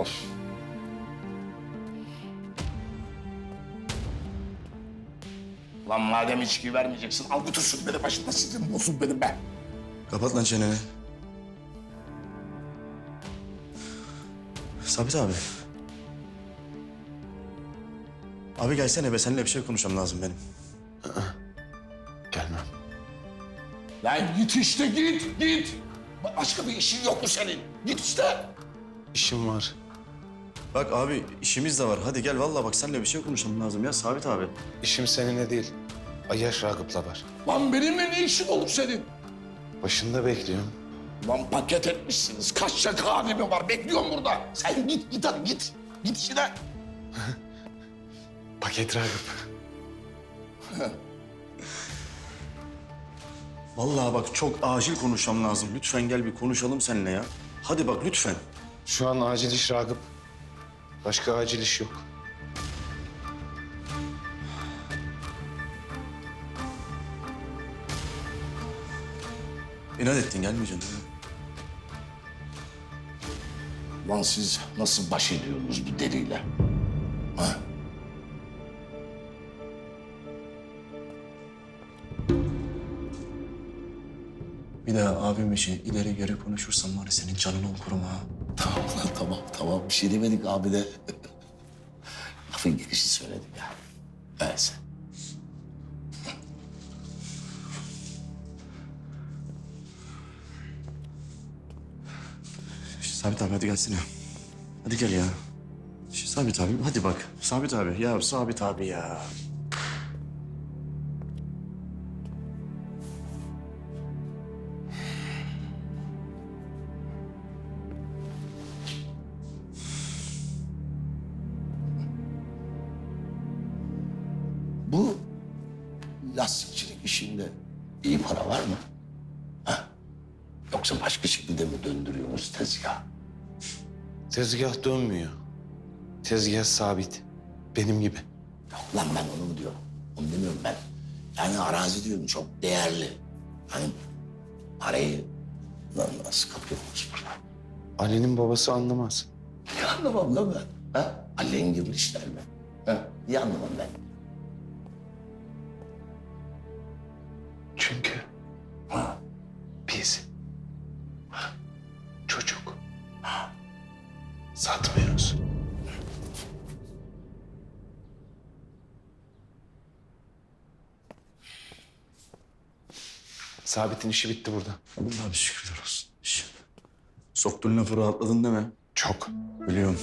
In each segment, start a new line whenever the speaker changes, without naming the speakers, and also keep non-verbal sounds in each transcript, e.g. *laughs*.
Of. Lan madem içki vermeyeceksin al götürsün beni başında sizin olsun benim be.
Kapat lan çeneni. Sabit abi. Abi gelsene be seninle bir şey konuşmam lazım benim.
Gelmem.
Lan git işte git git. Başka bir işin yok mu senin? Git işte.
İşim var.
Bak abi işimiz de var. Hadi gel vallahi bak seninle bir şey konuşmam lazım ya Sabit abi.
İşim seninle değil. Ayyaş Ragıp'la var.
Lan benimle ne işin olur senin?
Başında bekliyorum.
Lan paket etmişsiniz. Kaçacak halimi var. Bekliyorum burada. Sen git git hadi git. Git işine. *laughs*
Paket Ragıp. *laughs*
Vallahi bak çok acil konuşmam lazım. Lütfen gel bir konuşalım seninle ya. Hadi bak lütfen.
Şu an acil iş Ragıp. Başka acil iş yok.
İnat ettin gelmeyeceksin değil mi?
Lan siz nasıl baş ediyorsunuz bu deliyle? Ha?
Bir daha abim için ileri geri konuşursan var ya senin canını okurum ha.
Tamam lan tamam tamam. Bir şey demedik abi de. *laughs* Lafın gelişi söyledim ya. Evet.
Sabit abi hadi gelsene. Hadi gel ya. Sabit abi hadi bak. Sabit abi ya Sabit abi ya.
Lastikçilik işinde iyi para var mı? Ha? Yoksa başka şekilde mi döndürüyorsunuz tezgah?
Tezgah dönmüyor. Tezgah sabit. Benim gibi.
Yok lan ben onu mu diyorum? Onu demiyorum ben. Yani arazi diyorum çok değerli. Hani parayı lan nasıl kapıyorsunuz burada?
Ali'nin babası anlamaz.
Ne anlamam lan ben? Ha? Alengirli işler mi? Ha? Niye anlamam ben?
Sabit'in işi bitti burada.
Allah'a bir şükürler olsun. Şş. Soktuğun lafı rahatladın değil mi?
Çok.
Biliyorum.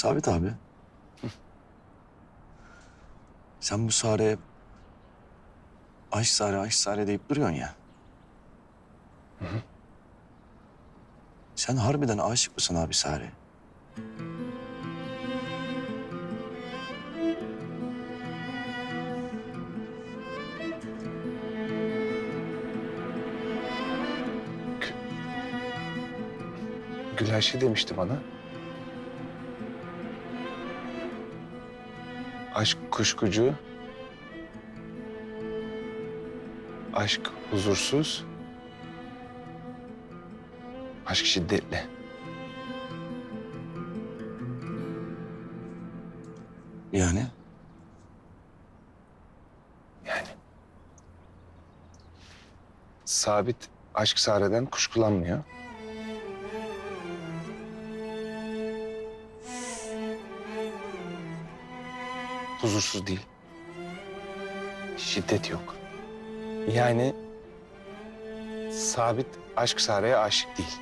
Sabit abi. Sen bu Sare'ye aşk Sare, aşk Sare deyip duruyorsun ya. Sen harbiden aşık mısın abi Sare?
Gül Ayşe demişti bana. Aşk kuşkucu. Aşk huzursuz. Aşk şiddetli.
Yani?
Yani. Sabit aşk Sare'den kuşkulanmıyor. Huzursuz değil. Şiddet yok. Yani sabit aşk Sare'ye aşık değil.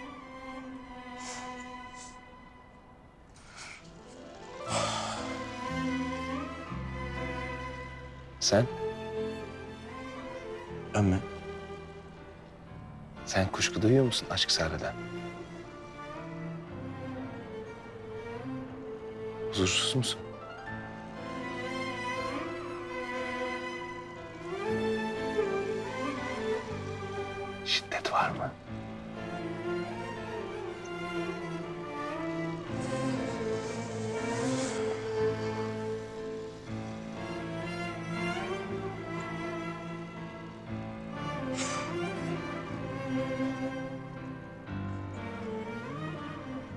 Sen?
Mi?
Sen kuşku duyuyor musun aşk Sare'den? Huzursuz musun?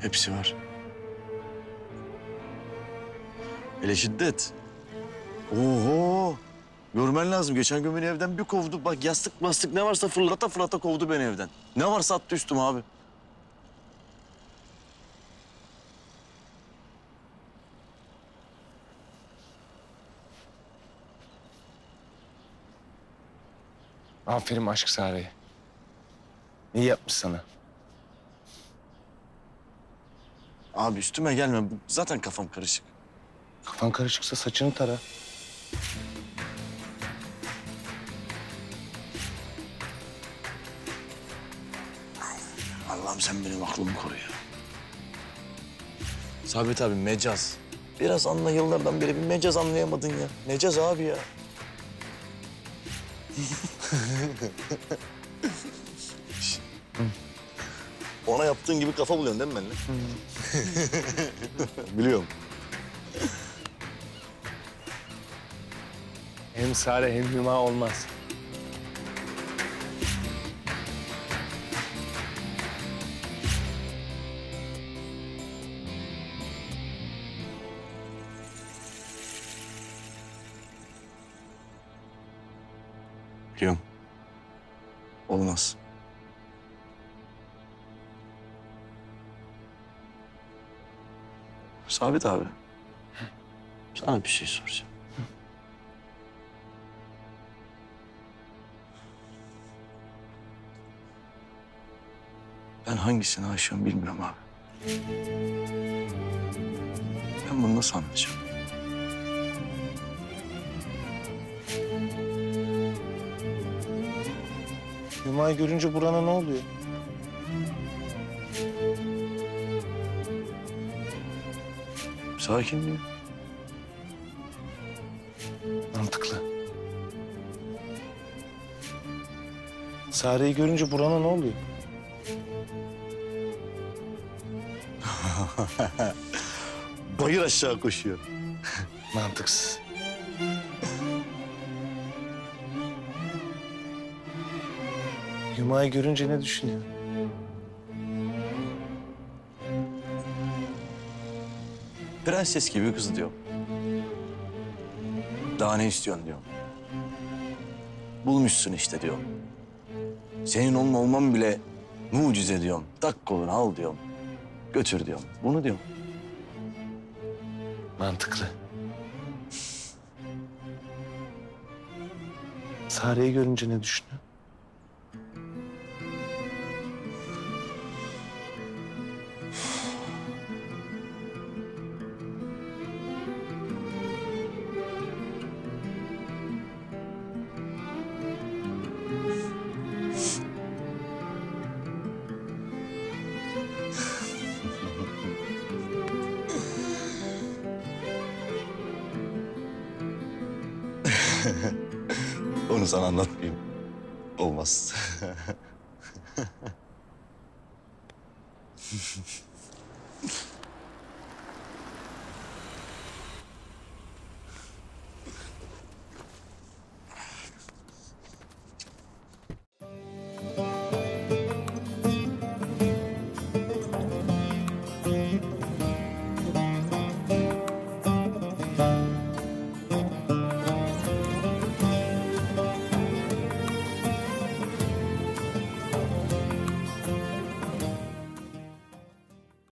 Hepsi var. Hele şiddet. Oho. Görmen lazım. Geçen gün beni evden bir kovdu. Bak yastık mastık ne varsa fırlata fırlata kovdu beni evden. Ne varsa attı üstüme abi.
Aferin aşk Sare'ye. İyi yapmış sana.
Abi üstüme gelme. Zaten kafam karışık.
Kafan karışıksa saçını tara.
Allah'ım sen benim aklımı koru ya. Sabit abi mecaz. Biraz anla yıllardan beri bir mecaz anlayamadın ya. Mecaz abi ya. *laughs* Ona yaptığın gibi kafa buluyorsun değil mi benimle? *laughs* Biliyorum.
Hem Sare hem Hüma olmaz.
Biliyorum. Olmaz. Sabit abi. Sana bir şey soracağım. Ben hangisine aşığım bilmiyorum abi. Ben bunu nasıl anlayacağım?
Hüma'yı görünce burana ne oluyor?
Sakin diyor.
Mantıklı. Sare'yi görünce burana ne oluyor? *laughs*
Bayır aşağı koşuyor.
Mantıksız. Hüma'yı görünce ne düşünüyor?
Prenses gibi kız diyor. Daha ne istiyorsun diyor. Bulmuşsun işte diyor. Senin onun olman bile mucize diyorum. Tak kolunu al diyorum. Götür diyorum. Bunu diyorum.
Mantıklı. Sare'yi görünce ne düşünüyor? *laughs*
Onu sana anlatmayayım. Olmaz. *laughs*